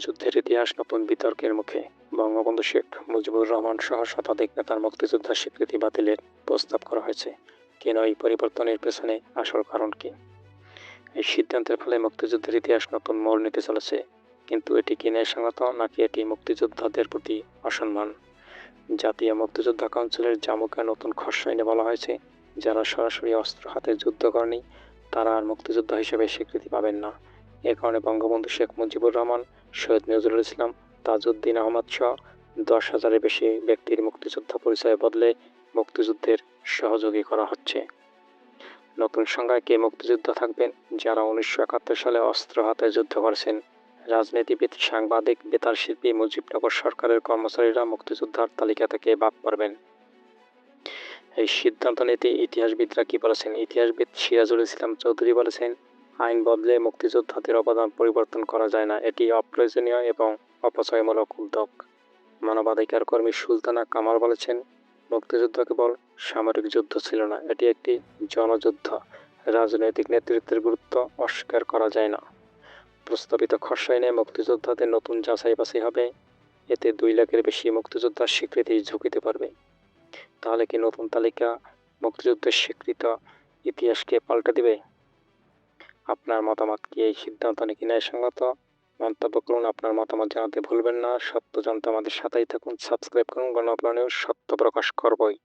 মুক্তিযুদ্ধের ইতিহাস, নতুন বিতর্কের মুখে বঙ্গবন্ধু শেখ মুজিবুর রহমান সহ শতাধিক নেতার মুক্তিযোদ্ধার স্বীকৃতি বাতিলের প্রস্তাব করা হয়েছে। কেন এই পরিবর্তনের পেছনে আসল কারণ কি? এই সিদ্ধান্তের ফলে মুক্তিযুদ্ধের ইতিহাস নতুন মোড় নিতে চলেছে। কিন্তু এটি কি ন্যায়সঙ্গত নাকি এটি মুক্তিযোদ্ধাদের প্রতি অসম্মান? জাতীয় মুক্তিযোদ্ধা কাউন্সিলের জামুকা নতুন খসড়া এনে বলা হয়েছে, যারা সরাসরি অস্ত্র হাতে যুদ্ধ করেনি, তারা আর মুক্তিযোদ্ধা হিসেবে স্বীকৃতি পাবেন না। এ কারণে বঙ্গবন্ধু শেখ মুজিবুর রহমান সৈয়দ নজরুল ইসলাম, তাজউদ্দিন আহমদ সহ দশ হাজারের বেশি ব্যক্তির মুক্তিযোদ্ধা পরিচয় বদলে মুক্তিযুদ্ধের সহযোগী করা হচ্ছে। নতুন সংজ্ঞায় কে মুক্তিযোদ্ধা থাকবেন? যারা উনিশশো একাত্তর সালে অস্ত্র হাতে যুদ্ধ করেছেন। রাজনীতিবিদ, সাংবাদিক, বেতার শিল্পী মুজিবনগর সরকারের কর্মচারীরা মুক্তিযোদ্ধার তালিকা থেকে বাদ পড়বেন। এই সিদ্ধান্ত নিতে ইতিহাসবিদরা কি বলেছেন? ইতিহাসবিদ সিরাজুল ইসলাম চৌধুরী বলেছেন আইন বদলে মুক্তিযোদ্ধাদের অবদান পরিবর্তন করা যায় না, এটি অপ্রয়োজনীয় এবং অপচয়মূলক উদ্যোগ। মানবাধিকার কর্মী সুলতানা কামাল বলেছেন, মুক্তিযুদ্ধ কেবল সামরিক যুদ্ধ ছিল না, এটি একটি জনযুদ্ধ। রাজনৈতিক নেতৃত্বের গুরুত্ব অস্বীকার করা যায় না। প্রস্তাবিত খসড়াইনে মুক্তিযোদ্ধাদের নতুন যাচাই বাছাই হবে, এতে দুই লাখের বেশি মুক্তিযোদ্ধার স্বীকৃতি ঝুঁকিতে পারবে তাহলে কি নতুন তালিকা মুক্তিযুদ্ধের স্বীকৃত ইতিহাসকে পাল্টে দিবে? আপনার মতামত কি? এই সিদ্ধান্ত নাকি ন্যায়সঙ্গত? মন্তব্য করুন, আপনার মতামত জানাতে ভুলবেন না। সত্য জানতে আমাদের সাথেই থাকুন, সাবস্ক্রাইব করুন গণপ্রাণীয় সত্য প্রকাশ করবই।